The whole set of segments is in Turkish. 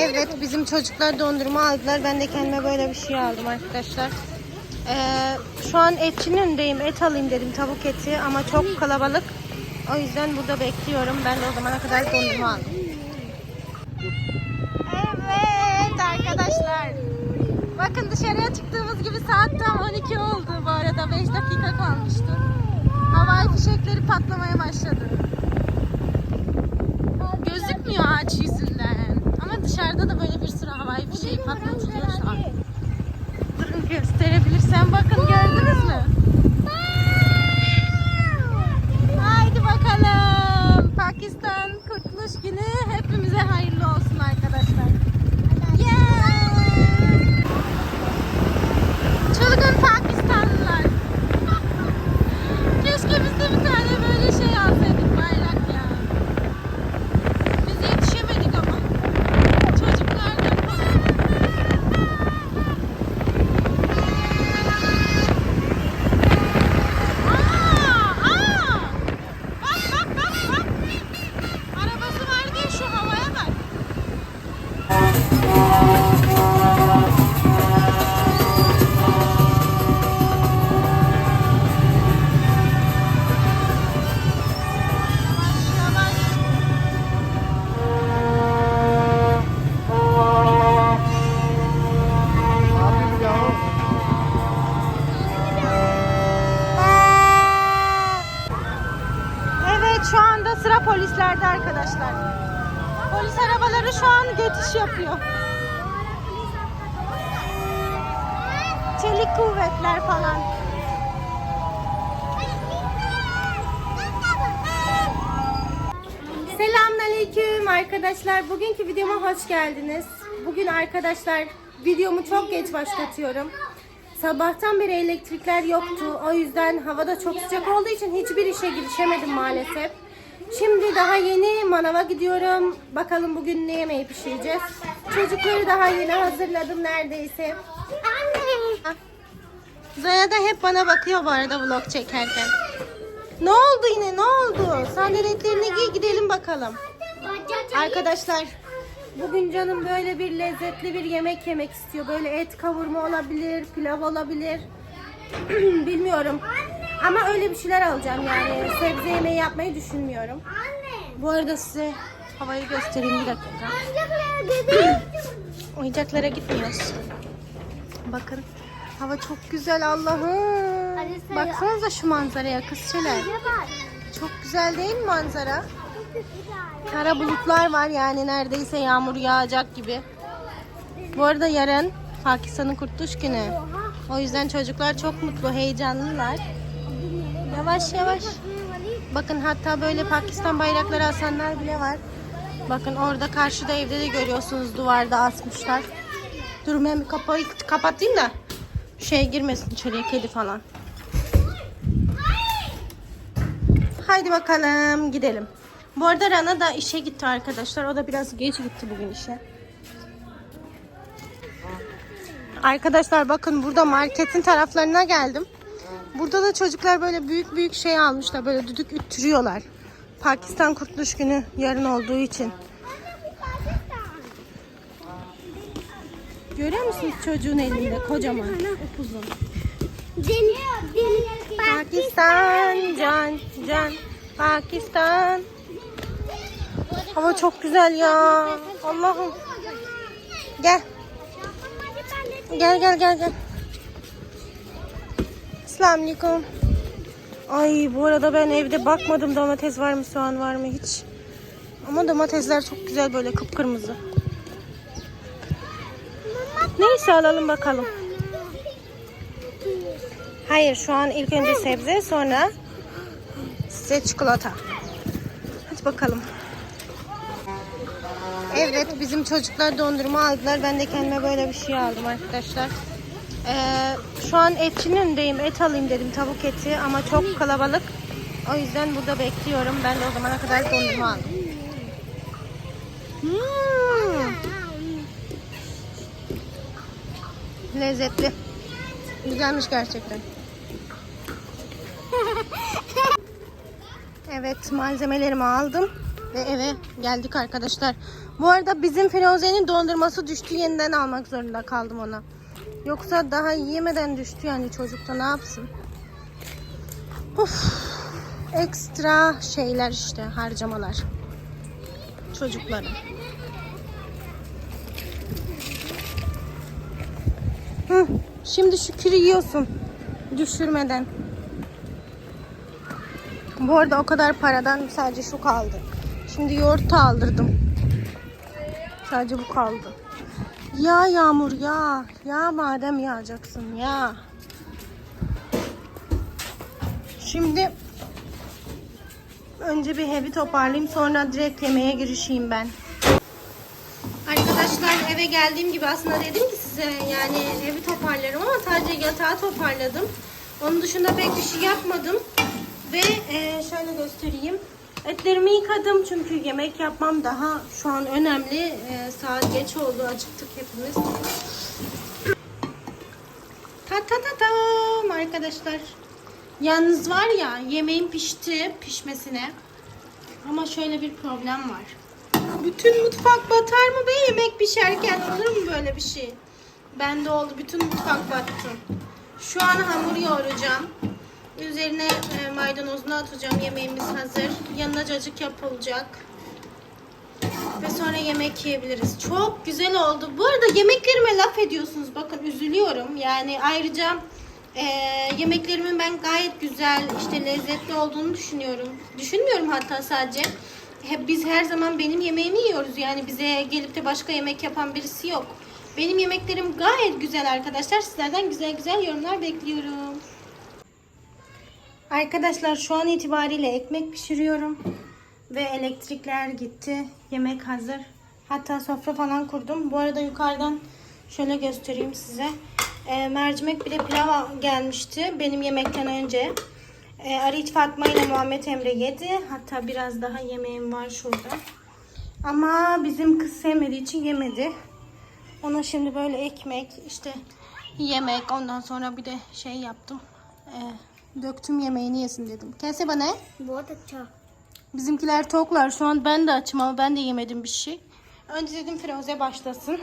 Evet bizim çocuklar dondurma aldılar. Ben de kendime böyle bir şey aldım arkadaşlar. Ee, şu an etçinin önündeyim. Et alayım dedim tavuk eti ama çok kalabalık. O yüzden burada bekliyorum. Ben de o zamana kadar dondurma aldım. Evet arkadaşlar. Bakın dışarıya çıktığımız gibi saat tam 12 oldu bu arada. 5 dakika kalmıştı. Havai fişekleri patlamaya başladı. Gözükmüyor ağaç yüzünden. Dışarıda da böyle bir sürü havai fişeği an. Durun gösterebilirsem bakın gördünüz mü? Selamünaleyküm arkadaşlar. Bugünkü videoma hoş geldiniz. Bugün arkadaşlar videomu çok geç başlatıyorum. Sabahtan beri elektrikler yoktu. O yüzden havada çok sıcak olduğu için hiçbir işe girişemedim maalesef. Şimdi daha yeni manava gidiyorum. Bakalım bugün ne yemeği pişireceğiz. Çocukları daha yeni hazırladım neredeyse. Ah. Zoya da hep bana bakıyor bu arada vlog çekerken. Ne oldu yine ne oldu? Sandaletlerini giy gidelim bakalım. Arkadaşlar bugün canım böyle bir lezzetli bir yemek yemek istiyor. Böyle et kavurma olabilir, pilav olabilir. Bilmiyorum. Ama öyle bir şeyler alacağım yani. Sebze yemeği yapmayı düşünmüyorum. Bu arada size havayı göstereyim bir dakika. Oyuncaklara gitmiyoruz. Bakın hava çok güzel Allah'ım. Baksanıza şu manzaraya kızçeler. Çok güzel değil mi manzara? Kara bulutlar var yani neredeyse yağmur yağacak gibi. Bu arada yarın Pakistan'ın Kurtuluş Günü. O yüzden çocuklar çok mutlu, heyecanlılar. Yavaş yavaş. Bakın hatta böyle Pakistan bayrakları asanlar bile var. Bakın orada karşıda evde de görüyorsunuz duvarda asmışlar. Dur ben kapıyı kapatayım da şey girmesin içeriye kedi falan. Haydi bakalım gidelim. Bu arada Rana da işe gitti arkadaşlar. O da biraz geç gitti bugün işe. Arkadaşlar bakın burada marketin taraflarına geldim. Burada da çocuklar böyle büyük büyük şey almışlar. Böyle düdük üttürüyorlar. Pakistan Kurtuluş Günü yarın olduğu için. Görüyor musunuz çocuğun elinde kocaman upuzun. Pakistan can can Pakistan. Hava çok güzel ya. Allah'ım. Gel. Gel gel gel gel. Selamünaleyküm. Ay bu arada ben evde bakmadım domates var mı soğan var mı hiç. Ama domatesler çok güzel böyle kıpkırmızı. Neyse alalım bakalım. Hayır şu an ilk önce sebze sonra size çikolata. Hadi bakalım. Evet bizim çocuklar dondurma aldılar. Ben de kendime böyle bir şey aldım arkadaşlar. Ee, şu an etçinin önündeyim. Et alayım dedim tavuk eti ama çok kalabalık. O yüzden burada bekliyorum. Ben de o zamana kadar dondurma aldım. Hmm. Lezzetli. Güzelmiş gerçekten. Evet malzemelerimi aldım ve eve geldik arkadaşlar. Bu arada bizim Firuze'nin dondurması düştü. Yeniden almak zorunda kaldım ona. Yoksa daha yemeden düştü yani çocukta ne yapsın? Of. Ekstra şeyler işte harcamalar. Çocukların. Hı, şimdi şükür yiyorsun. Düşürmeden. Bu arada o kadar paradan sadece şu kaldı. Şimdi yoğurt aldırdım. Sadece bu kaldı. Ya yağmur ya. Ya madem yağacaksın ya. Şimdi önce bir evi toparlayayım sonra direkt yemeğe girişeyim ben. Arkadaşlar eve geldiğim gibi aslında dedim ki size yani evi toparlarım ama sadece yatağı toparladım. Onun dışında pek bir şey yapmadım. Ve e, şöyle göstereyim. Etlerimi yıkadım çünkü yemek yapmam daha şu an önemli. E, saat geç oldu acıktık hepimiz. Ta ta ta tam arkadaşlar. Yalnız var ya yemeğim pişti pişmesine. Ama şöyle bir problem var. Bütün mutfak batar mı be yemek pişerken olur mu böyle bir şey? Bende oldu bütün mutfak battı. Şu an hamur yoğuracağım. Üzerine e, maydanozunu atacağım. Yemeğimiz hazır. Yanına cacık yapılacak. Ve sonra yemek yiyebiliriz. Çok güzel oldu. Bu arada yemeklerime laf ediyorsunuz. Bakın üzülüyorum. Yani ayrıca e, yemeklerimin ben gayet güzel, işte lezzetli olduğunu düşünüyorum. Düşünmüyorum hatta sadece. Hep biz her zaman benim yemeğimi yiyoruz. Yani bize gelip de başka yemek yapan birisi yok. Benim yemeklerim gayet güzel arkadaşlar. Sizlerden güzel güzel yorumlar bekliyorum. Arkadaşlar şu an itibariyle ekmek pişiriyorum. Ve elektrikler gitti. Yemek hazır. Hatta sofra falan kurdum. Bu arada yukarıdan şöyle göstereyim size. Ee, mercimek bile pilav gelmişti benim yemekten önce. Ee, Arit Fatma ile Muhammed Emre yedi. Hatta biraz daha yemeğim var şurada. Ama bizim kız sevmediği için yemedi. Ona şimdi böyle ekmek, işte yemek, ondan sonra bir de şey yaptım. Ee, Döktüm yemeğini yesin dedim. Kese bana. Bu arada çağ. Bizimkiler toklar. Şu an ben de açım ama ben de yemedim bir şey. Önce dedim Firoze başlasın.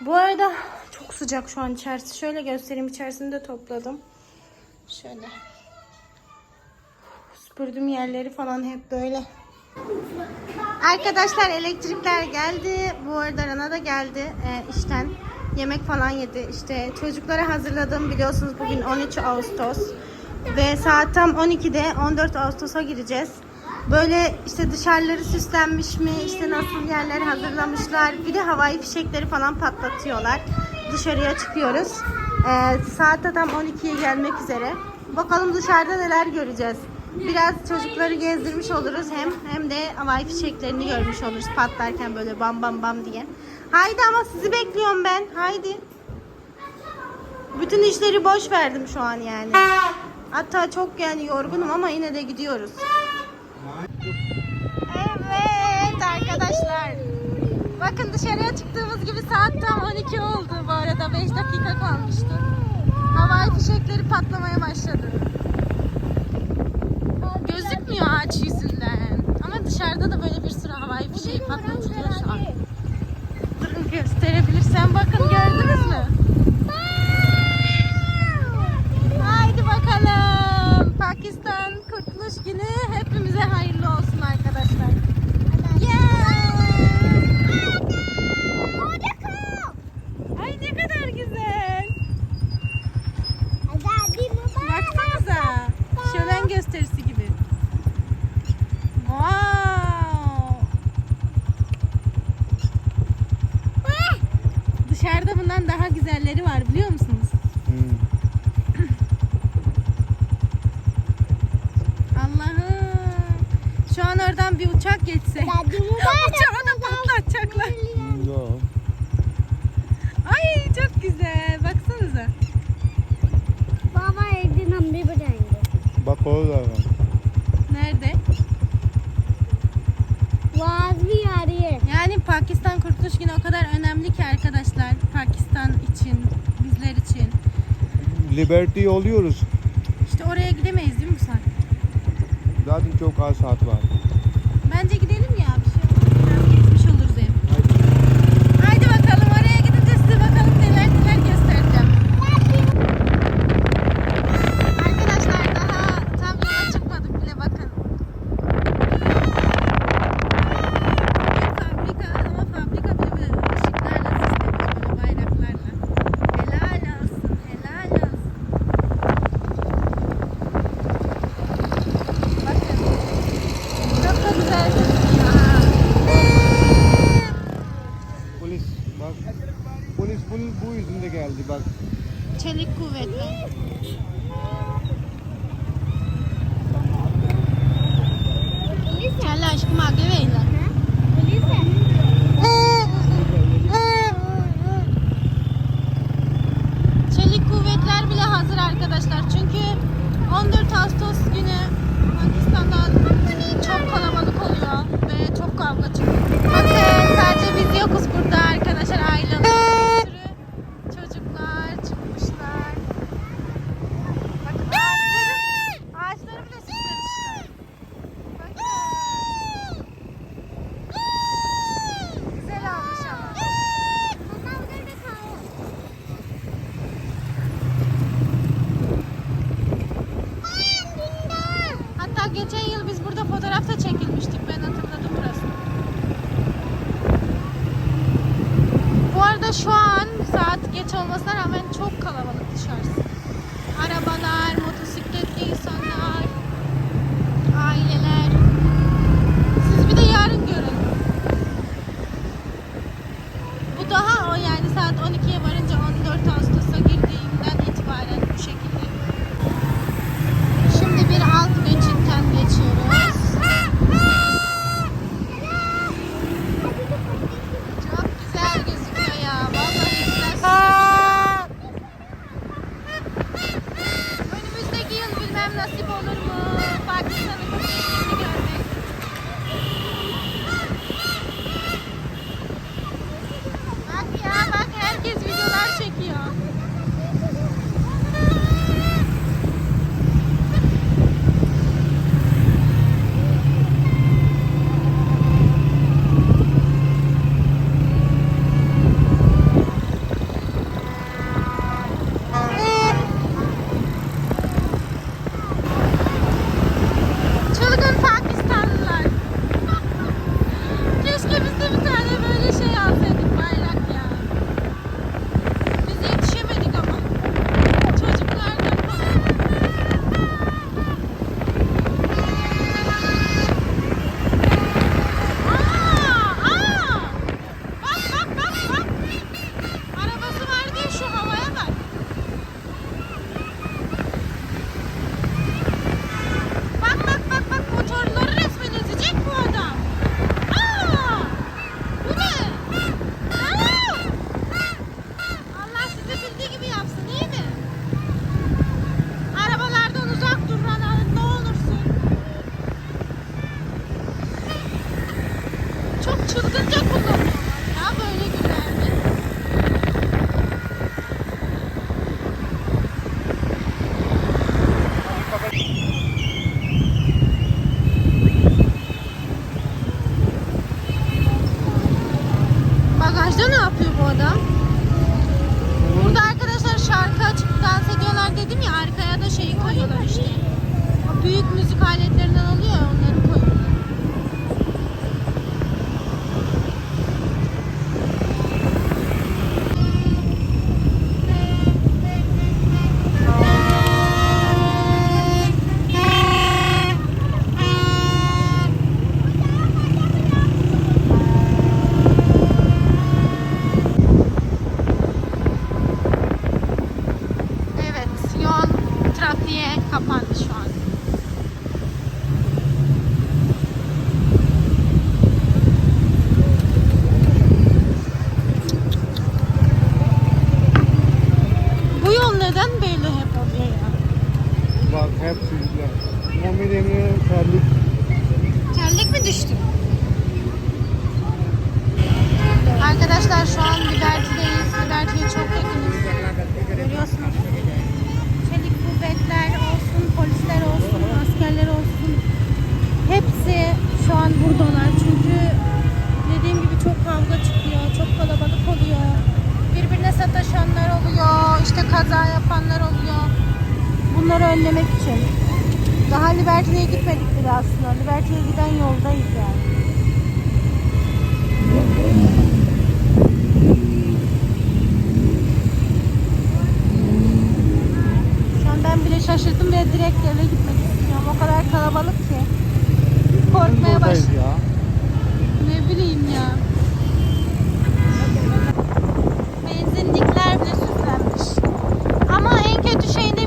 Bu arada çok sıcak şu an içerisi. Şöyle göstereyim. İçerisini topladım. Şöyle. Süpürdüm yerleri falan hep böyle. Arkadaşlar elektrikler geldi. Bu arada Rana da geldi e, işten. Yemek falan yedi. İşte çocuklara hazırladım biliyorsunuz bugün 13 Ağustos. Ve saat tam 12'de 14 Ağustos'a gireceğiz. Böyle işte dışarıları süslenmiş mi, işte nasıl yerler hazırlamışlar. Bir de havai fişekleri falan patlatıyorlar. Dışarıya çıkıyoruz. Ee, saat de tam 12'ye gelmek üzere. Bakalım dışarıda neler göreceğiz. Biraz çocukları gezdirmiş oluruz hem hem de havai fişeklerini görmüş oluruz patlarken böyle bam bam bam diye. Haydi ama sizi bekliyorum ben. Haydi. Bütün işleri boş verdim şu an yani. Hatta çok yani yorgunum ama yine de gidiyoruz. Evet arkadaşlar. Bakın dışarıya çıktığımız gibi saat tam 12 oldu bu arada. 5 dakika kalmıştı. Havai fişekleri patlamaya başladı. Gözükmüyor ağaç yüzünden. Ama dışarıda da böyle bir sürü havai fişeği patlatılıyor şu an. Durun gösterebilirsem bakın gördünüz mü? Bakalım. Pakistan Kurtuluş Günü hepimize hayırlı olsun arkadaşlar. Yeah! Ay ne kadar güzel. Baksanıza. Şölen gösterisi gibi. Wow. Dışarıda bundan daha güzelleri var biliyor musunuz? Allah'ım. Şu an oradan bir uçak geçse. Uçağı da patlatacaklar. Ay çok güzel. Baksanıza. Baba edinem bir rengi. Bak orada var. Nerede? Vaz bir. Yani Pakistan Kurtuluş Günü o kadar önemli ki arkadaşlar. Pakistan için, bizler için. Liberty oluyoruz. İşte oraya gidemeyiz değil mi bu saatte? Zaten çok az saat var. Bence gidelim ya. çelik kuvvetli. yapıyor bu adam. Burada arkadaşlar şarkı açıp dans ediyorlar dedim ya arkaya da şeyi koyuyorlar işte. Büyük müzik aletlerinden alıyor ya kapandı şu an. bunları önlemek için. Daha Liberty'ye gitmedik bile aslında. Liberty'ye giden yoldayız yani. Şu an ben bile şaşırdım ve direkt eve gitmek istiyorum. O kadar kalabalık ki. Korkmaya başladım. Ne bileyim ya. Benzinlikler bile süslenmiş. Ama en kötü şey ne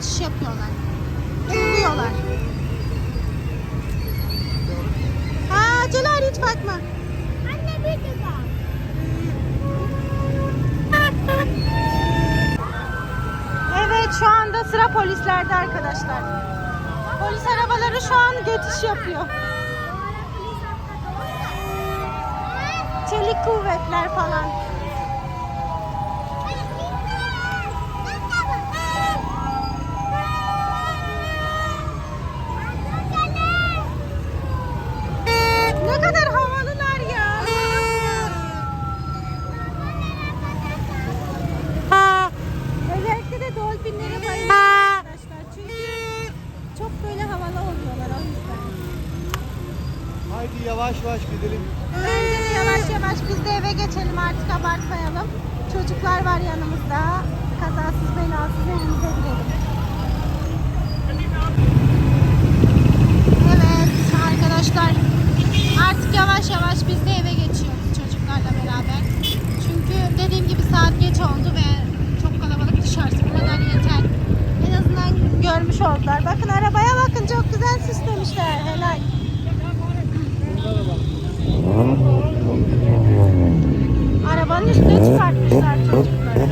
kaçış yapıyorlar. Buluyorlar. Aa Celal hiç bakma. Anne bir de bak. Evet şu anda sıra polislerde arkadaşlar. Polis arabaları şu an geçiş yapıyor. Çelik kuvvetler falan. yapmışlar. Bakın arabaya bakın çok güzel süslemişler. Helal. Arabanın üstüne çıkartmışlar çocukları.